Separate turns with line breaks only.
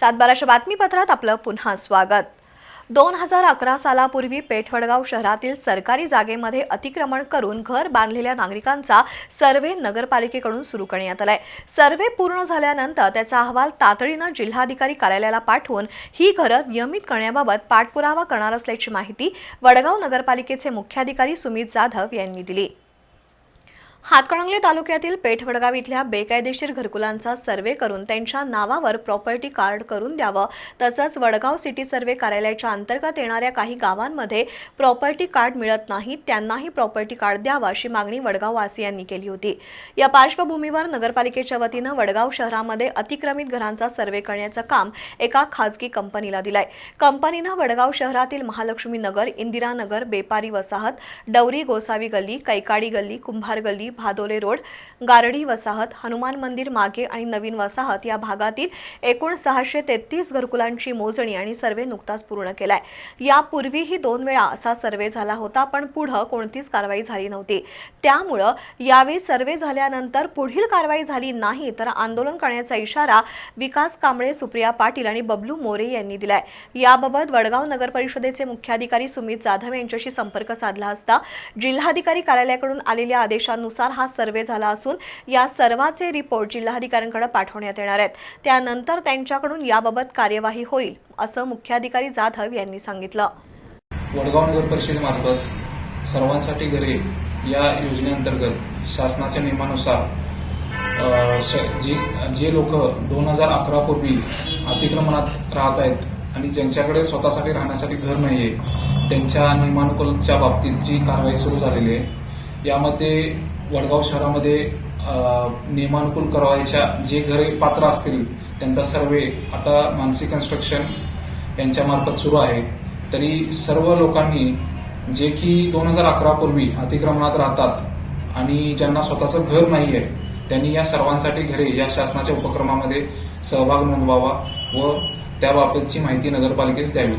सातबाराच्या बातमीपत्रात आपलं पुन्हा स्वागत. दोन हजार अकरा सालापूर्वी पेठवडगाव शहरातील सरकारी जागेमध्ये अतिक्रमण करून घर बांधलेल्या नागरिकांचा सर्व्हे नगरपालिकेकडून सुरू करण्यात आलाय. सर्व्हे पूर्ण झाल्यानंतर त्याचा अहवाल तातडीनं जिल्हाधिकारी कार्यालयाला पाठवून ही घरं नियमित करण्याबाबत पाठपुरावा करणार असल्याची माहिती वडगाव नगरपालिकेचे मुख्याधिकारी सुमित जाधव यांनी दिली. हातकणंगले तालुक्यातील पेठवडगाव इथल्या बेकायदेशीर घरकुलांचा सर्वे करून त्यांच्या नावावर प्रॉपर्टी कार्ड करून द्यावं. तसंच वडगाव सिटी सर्वे कार्यालयाच्या अंतर्गत येणाऱ्या काही गावांमध्ये प्रॉपर्टी कार्ड मिळत नाही त्यांनाही प्रॉपर्टी कार्ड द्यावं अशी मागणी वडगाववासियांनी केली होती. या पार्श्वभूमीवर नगरपालिकेच्या वतीनं वडगाव शहरामध्ये अतिक्रमित घरांचा सर्वे करण्याचं काम एका खाजगी कंपनीला दिलंय. कंपनीनं वडगाव शहरातील महालक्ष्मी नगर इंदिरानगर बेपारी वसाहत डवरी गोसावी गल्ली कैकाडी गल्ली कुंभार गल्ली भादोले रोड गारडी वसाहत हनुमान मंदिर मागे आणि नवीन वसाहत या भागातील एकूण सहाशे तेहतीस घरकुलांची मोजणी आणि सर्वे नुकताच पूर्ण केलाय. यापूर्वीही दोन वेळा असा सर्वे झाला होता पण पुढं कोणतीच कारवाई झाली नव्हती. त्यामुळं यावेळी सर्वे झाल्यानंतर पुढील कारवाई झाली नाही तर आंदोलन करण्याचा इशारा विकास कांबळे सुप्रिया पाटील आणि बबलू मोरे यांनी दिलाय. याबाबत वडगाव नगर परिषदेचे मुख्याधिकारी सुमित जाधव यांच्याशी संपर्क साधला असता जिल्हाधिकारी कार्यालयाकडून आलेल्या आदेशानुसार हा सर्वे झाला असून या सर्वाचे रिपोर्ट जिल्हाधिकाऱ्यांकडे पाठवण्यात येणार आहेत. त्यानंतर त्यांच्याकडून याबाबत कार्यवाही होईल असं मुख्याधिकारी जाधव यांनी सांगितलं.
वडगाव नगर परिषदेमार्फत सर्वांसाठी घरे या योजनेअंतर्गत शासनाच्या नियमानुसार जे जी जे लोक दोन हजार अकरा पूर्वी अतिक्रमणात राहत आहेत आणि ज्यांच्याकडे स्वतःसाठी राहण्यासाठी घर नाहीये त्यांच्या नियमानुकूलच्या बाबतीत जी कारवाई सुरू झालेली आहे यामध्ये वडगाव शहरामध्ये नियमानुकूल करावायच्या जे घरे पात्र असतील त्यांचा सर्वे आता मानसी कन्स्ट्रक्शन यांच्यामार्फत सुरू आहे. तरी सर्व लोकांनी जे की दोन हजार अकरापूर्वी अतिक्रमणात राहतात आणि ज्यांना स्वतःचं घर नाही आहे त्यांनी या सर्वांसाठी घरे या शासनाच्या उपक्रमामध्ये सहभाग नोंदवावा व त्याबाबतची माहिती नगरपालिकेस द्यावी.